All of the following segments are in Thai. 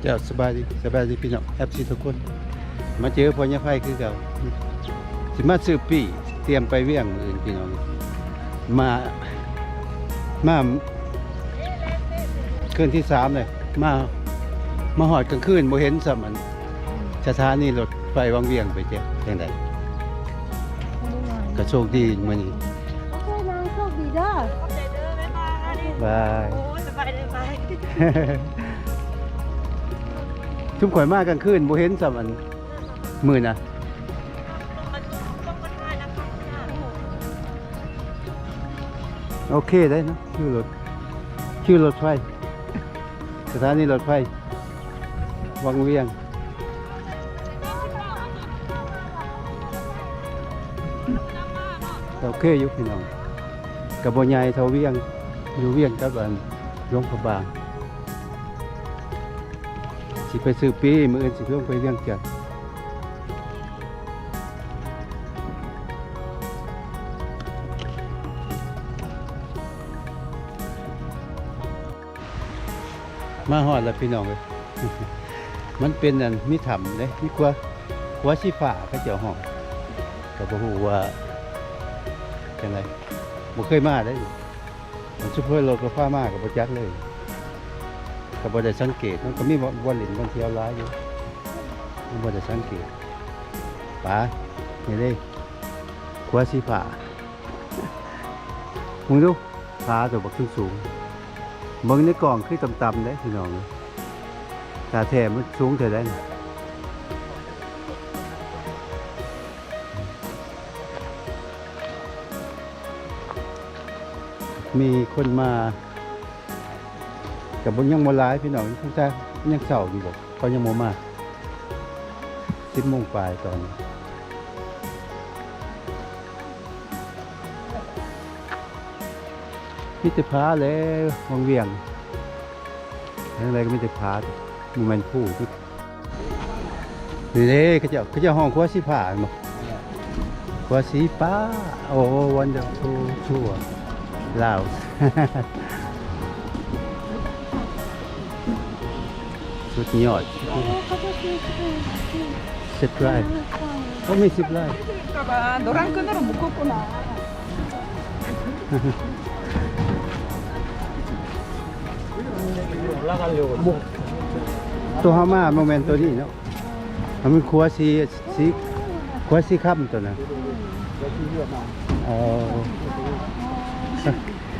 เจ้าสบายดีสบายดีพี่น้องแอฟซีทุกคน มาเจอพ่อเนี่ยไพ่คือเก่าสิมาซื้อปีเตรียมไปเวียงมื้ออื่นพี่น้องมามาคืนที่สามเลยมามาหอดกลางคืนบ่เห็นสมันสถานีรถไฟวังเวียงไปเจ้าจังไดก็โชคดีมื้อนี้โอเคนางโชคดีเด้อขอบใจเด้อบ๊ายบายบายโอ้สบายเลยบาย ทุกข่อยมากกลางคืนบ่เห็นสมันมื้อน่ะมันต้องมาทายนะโอเคได้นะคิวรถคิวรถไฟสถานีรถไฟวังเวียงโอเคยู่พี่น้องกับบ่ใหญ่เท่าเวียงอยู่เวียงกับอันหลวงพระบาง สิไปซื้อปีมื้ออื่นสิลงไปเวียงจันทน์มาฮอดแล้วพี่น้องเอ้ยมันเป็นอันมีถ้ำเด้มีกว่าหัวสีฟ้าเขาเจ้าห้องก็บ่ฮู้ว่าจังไรบ่เคยมาได้มันซุปเปอร์รถก็ฟ้ามากกับบ่จักเลย ก็บ่ได้สังเกตมันก็มีบ่บ่เล่นบางเที่ยวหลายอยู่มันบ่ได้สังเกตป๋านี่เด้ขวาสีฟ้ามึงดูผาตัวบักขึ้นสูงเบิ่งในกล่องคือต่ำๆเด้พี่น้องตาแท้มันสูงเท่าใดน่ะมีคนมา กับบนยังโมลายพี่น้องทุกท่านยังเศร้าอยู่บอกเขายังโมมาสิบโมงปลายตอนนี้มิตรพาแล้ววังเวียงอะไรก็มิตรพามูแมนผู้ที่นี่เด้เขาจะเขาจะห้องครัวสีผ้าบ่ครัวสีฟ้าโอ้วันเดอร์ฟูชั่วลาว สุดยอด โอ้เขาจะซื้อซื้อซื้อ สิบไร่ก็ไม่สิบไร่ 그러니까 너랑 끈으로 묶었구나 ตัวฮามาโมเมนตัวนี้เนาะมันเป็นครัวสีสีครัวสีค่ำตัวนั้นเออ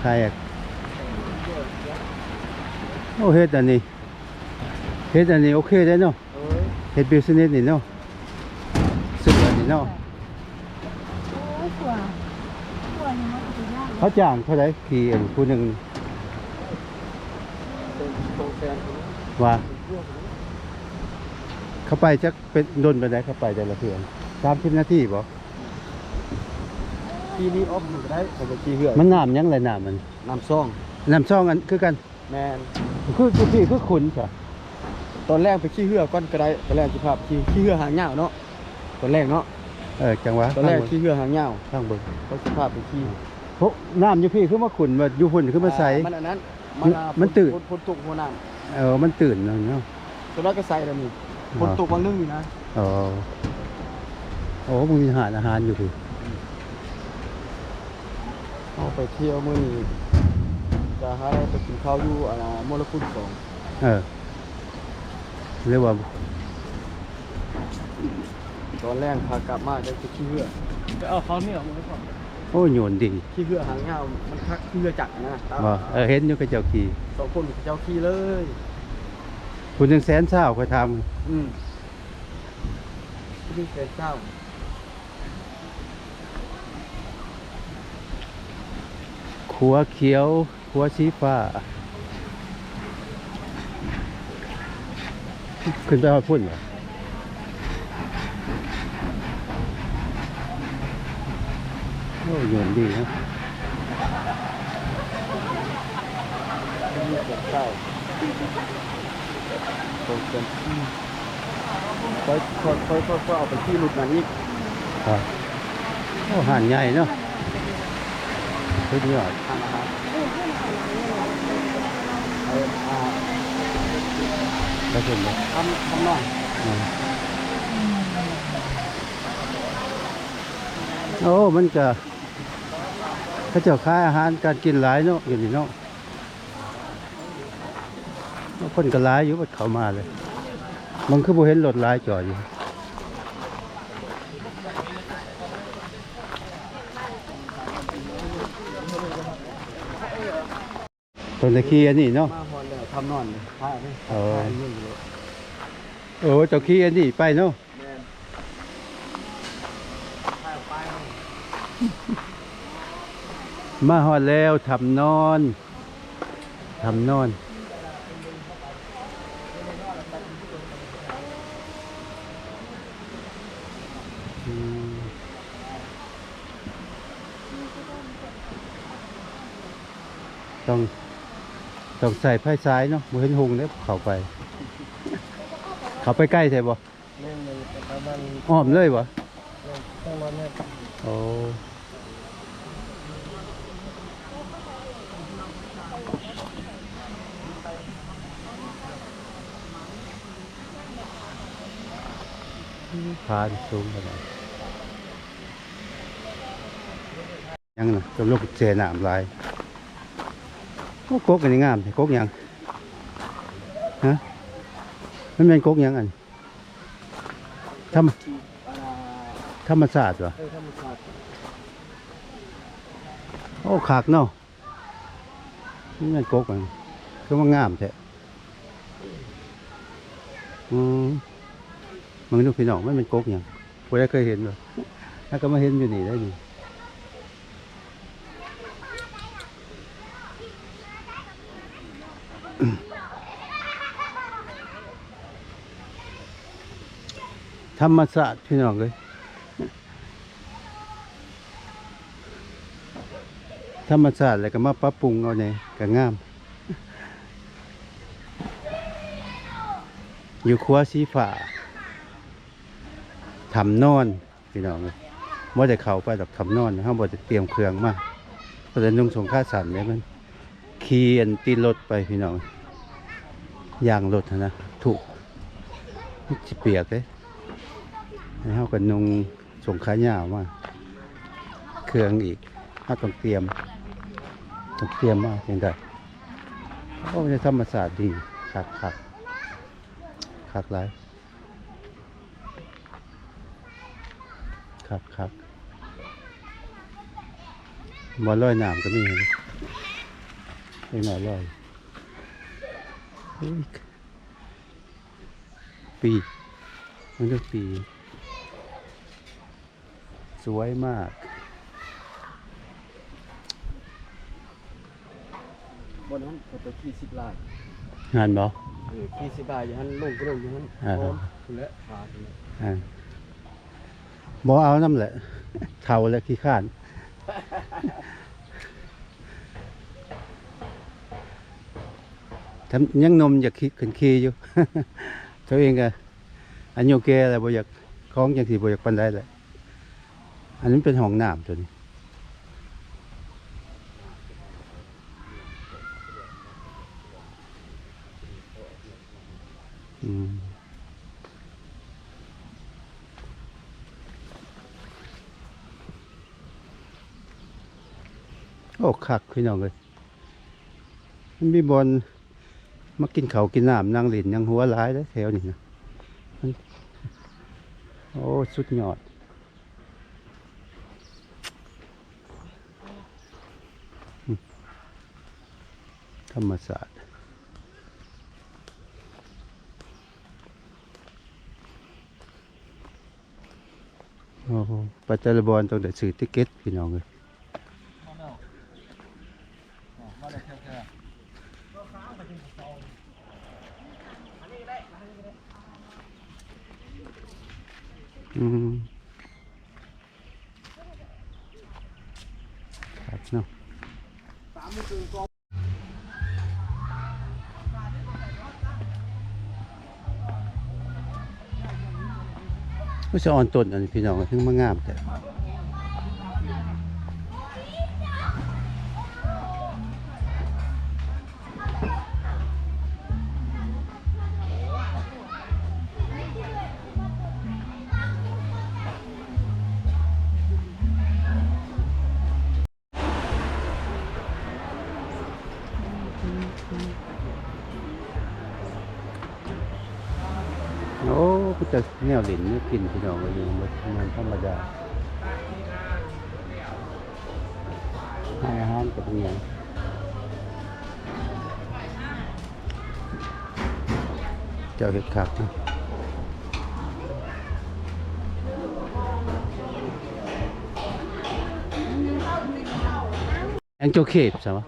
ใครอ่ะโอ้เฮ็ดอันนี้ เฮ็ดอันนี้โอเคได้เนาะเฮ็ดบิสเนสนี่เนาะสุดอันนี้เนาะโอ้ยกว่าตัวนี้มันจะยากเขาจ้างเท่าไหร่กี่อันผู้หนึ่งว่าเขาไปจักเป็นโดนไปไหนเขาไปแต่ละเพื่อนสามสิบนาทีบ่ปีนี้ออฟอยู่ได้ผมไปขี่เหือมันน้ำยังไรน้ำมันน้ำซ่องน้ำช่องอันคือกันแมนคือคือพี่คือขุนจ้ะ ตอนแรกไปขี่เหือก้อนก็ได้ตอนแรกจิภาพขี่ขี่เหือหางยาวเนาะตอนแรกเนาะเออจังหวะตอนแรกขี่เหือหางยาวข้างเบิ่งเขาจิภาพไปขี่พวกน้ำอยู่พี่คือมาขุนมาอยู่หุ่นคือมาใสอ่มันอันนั้นมันอ่ามันตื่นพ้นตุกหัวน้เออมันตื่นเนาะเนาะำตัวนั้นก็ใส่แล้วนี่พ้นตุกบางนึงนี่นะอ๋อโอ้มึงมีอาหารอาหารอยู่พี่เอาไปเที่ยวมื้อนี้จะหาไปกินข้าวอยู่อ่ามลคุณสองเออ เรียกว่าตอนแรกพากลับมาจะไปขี่เหือไปเอาเขาเนี่ยมาก่อนโอ้โยนดีขี่เหือหางยาวมันคักขี่เหือจักรนะบ่เออเห็นอยู่กับเจ้าขี่สองคนเจ้าขี่เลย คุณยังแสนเศร้าคอยทอืมนี่เป็นเจ้าำขัวเขียวขัวสีฟ้า ขึ้นไปหอดพุ่นเหรอโอ้โยนดีนะนี่เป็นเจ้าตรงเป็นที่ค่อยค่อยค่อยค่อยค่อยเอาไปที่หลุดมาอีกครับโอ้ห่านใหญ่เนาะสุดยอดทานอาหารเอาอ่าได้เป็นบ่ทำทำนอนอืมโอ้มันก็เขาเจ้าขายอาหารการกินหลายเนาะอยู่นี่เนาะคนก็หลายอยู่บัดเข้ามาเลย มันคือบ่เห็นรถหลายจอดอยู่ต้นตะเคียนนี่เนาะำนอนเลยพาไปเออพาเรื่องอยู่เลยโอ้เจ้าขี้อันนี้ไปเนาะแม่นพาไปมาฮอดแล้วทำนอนทำนอนอืมต้อง ต้องใส่ไพ่ซ้ายเนาะบ่เห็นหงเด้อเข้าไป เข้าไปใกล้ใช่บ่เล่นเลยแต่ว่ามันอ้อมเลยบ่ต้องนอนเนี่ยโอ้พาที่สูงขนาดยังนะกำลังเจน้ำลาย กกอันนี้งามแต่กกยังฮะมันเป็นกกยังอันธรรมธรรมศาสตร์เหรอเอ้ยธรรมศาสตร์โอ้ขากเนาะนี่มันกกมันคือว่างามแท้อืมมึงดูพี่น้องมันเป็นกกย่างผู้ใดเคยเห็นบ่ถ้าก็มาเห็นอยู่นี่ได้นี่ ธรรมศาสตร์พี่น้องเลยธรรมศาสตร์แล้วก็มาปรับปรุงเอาเนี่ยก็งาม อยู่ครัวสีฟ้าทำนอนพี่น้องเลยบ่ได้เข้าไปดอกทำนอนห้าบ่ได้เตรียมเครื่องมาเพราะฉะนั้นนุ่งสงค่าสันเนี่ยมันขี่อันตีนรถไปพี่น้องยางรถนะถูกมันสิเปียกเลย เฮากันนุ่งสงขายาวมาเครื่องอีกเฮาต้องเตรียมต้องเตรียมมาจังไดโอ้มันจะธรรมศาสตร์ดีคักคักคักหลายครับครับบอลอยน้ำก็มีเลยเล็กหน่อยลอยอุ๊ยปีมันเรียกปี สวยมากบนนั้นเขาไปขี่สิบลายงานบ่เออขี่สิบลายอย่างนั้นลงก็ลงอย่างนั้นอ่าพร้อมคุณและขาคุณและอ่าบ่เอาน้ำแหละเท่าและขี้ข้านทำยังหนมอยากขี่ขึ้นขี่อยู่ ตัวเองก็อันโยเกอะไรบ่อยากคล้องจังสีบ่อยากปันได้แหละ อันนี้เป็นห้องน้ำตัวนี้ อืมโอ้คักพี่น้องเลยมันมีบอลมากินเขากินน้ำนั่งเลินยังหัวร้ายเลยแถวนี้นะโอ้ สุดยอดอืมธ รรมศาสตร์ โอ้ไปแต่ลบอลต้องได้ซื้อติเก็ตพี่น้องเลย ไม่ใช่ออนต้นอันนี้พี่น้องถึงมางามแต่ จะแนวหลินนี่กินพี่น้องก็อยู่มันธรรมดาให้อาหารกับเงี้ยเจ้าเห็ดคักนะแองโจเคปใช่ไหม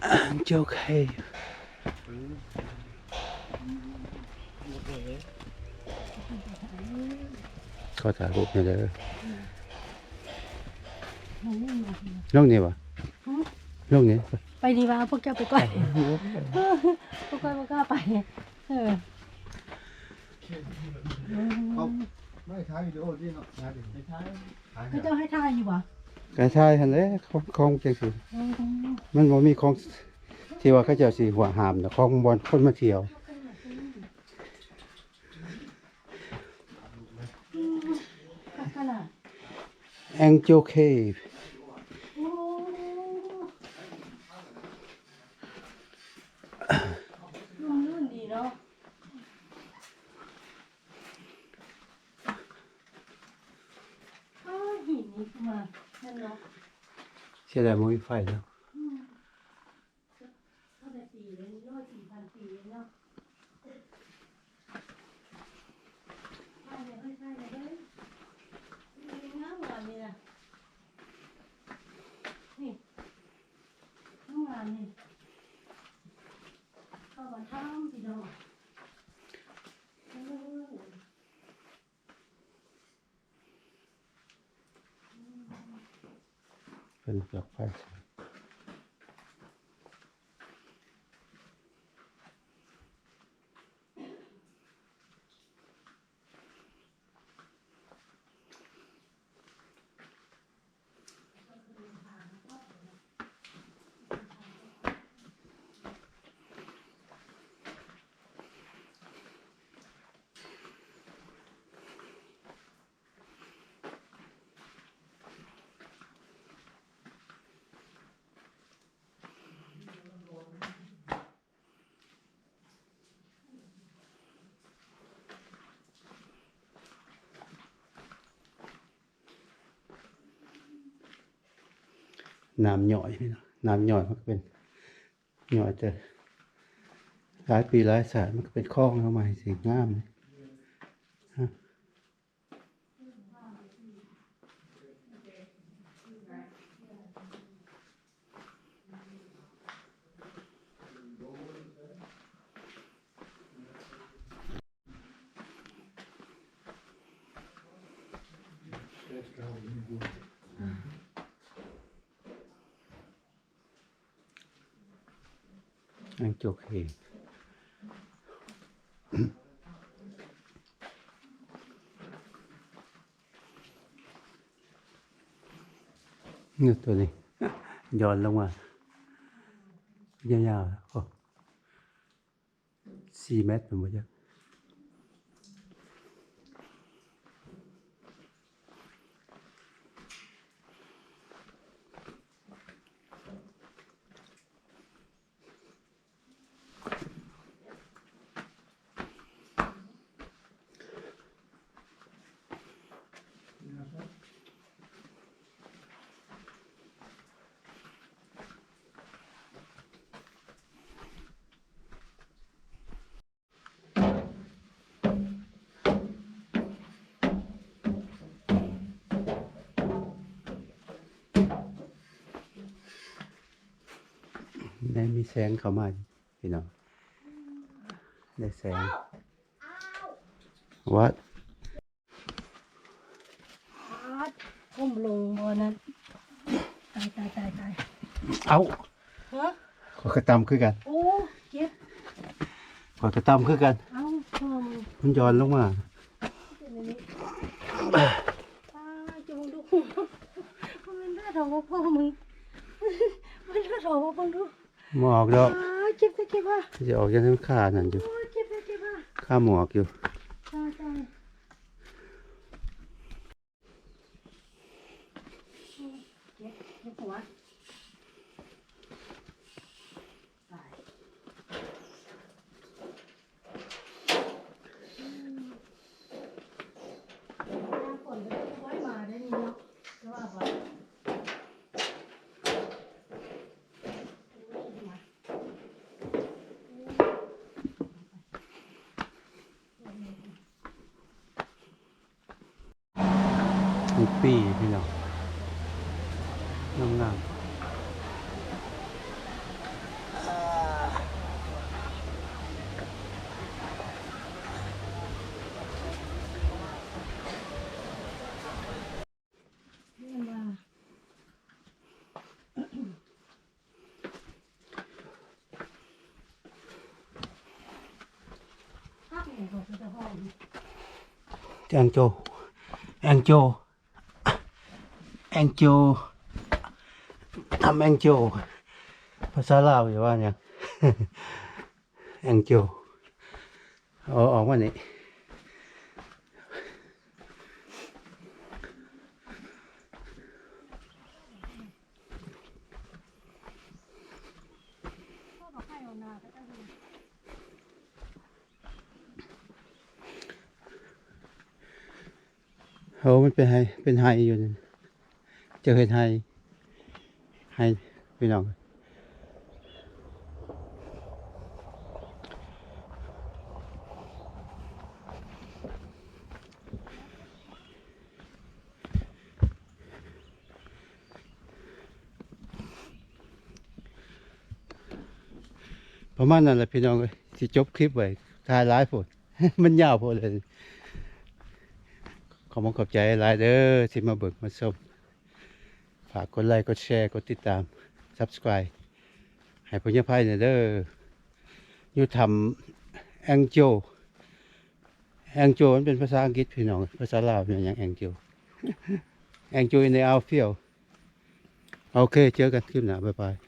แอ อถ่ายรูปหน่อยเด้อลงนี่วะลงนี่ไปดีว่าพวกเจ้าไปก่อนพวกก้อยพวกก้าไป เออไม่ถ่ายวิดีโอที่เนาะถ่ายดิไม่ถ่ายถ่ายเขาเจ้าให้ทายอยู่บ่กระชายหันเลยของของจังสิมันบ่มีของที่ว่าเขาเจ้าสิหัวหามนะของบอลคนมาเที่ยว ขนาด Angel Cave โอ้ลื่นดีเนาะอ้าวหินนี่ขึ้นมานั่นเนาะ เสียดายบ่มีไฟแล้ว เท่าไหร่ปีเลยร้อยสี่พันปีเลยเนาะใช่เลยใช่เลยเฮ้ยนี่งามงามนี่นะนี่งามงามนี่ เข้ามาทำพี่ น้องเออเป็นดอกไฟน้ำย่อยพี่น้องน้ำย่อยมันก็เป็นหย่อยแต่หลายปีหลายสายมันก็เป็นคลองเข้ามาสิงามเลยเองนี่ตัวนี้ย้อนลงมายา ได้มีแสงเข้ามาพี่น้องได้แสงวัดพาดก้มลงบนนั้นตายตายตายตายเอาฮะขอกระตำคือกันโอ้เจ็บขอกระตำคือกัน เอ้าพ่อมึงมันย้อนลงมา เป็นอันนี้ป้าจะมึงดูมันเป็นหน้าท้องของพ่อมึงมันหน้าท้องของมึงดู หมอกดอกอ้าเจ็บไปเจ็บว่ะจะออกจากนั้นขานั่นอยู่ข้าหมอกอยู่ตายเจ็บเจ็บหัวตาย ปีพี่น้องงามๆเรียกว่าภาพไหนของจะห้องแองโจแองโจ แองโจทำแองโจภาษาลาวอย่าว่าเนี่ยแองโจเอาออกมานี่เอานาก็ได้โอ้มันเป็นไฮเป็นไฮอยู่นี่ จอเห็นไฮไฮพี่น้องประมาณนั้นแหละพี่น้องสิจบคลิปไว้ถ่ายไลฟ์โพดมันยาวพดเลย ขอบคุณขอบใจหลายเด้อที่มาเบิกมาชมากกดไลค์ กดแชร์ กดติดตาม subscribe ให้พญาภัยเนี่ยเด้ออยู่ทำแองโจแองโจมันเป็นภาษาอังกฤษพี่น้อง ภาษาลาวเป็นอย่างแองโจแองโจในอัลเฟียลโอเค เจอกันคลิปหน้าบ๊ายบาย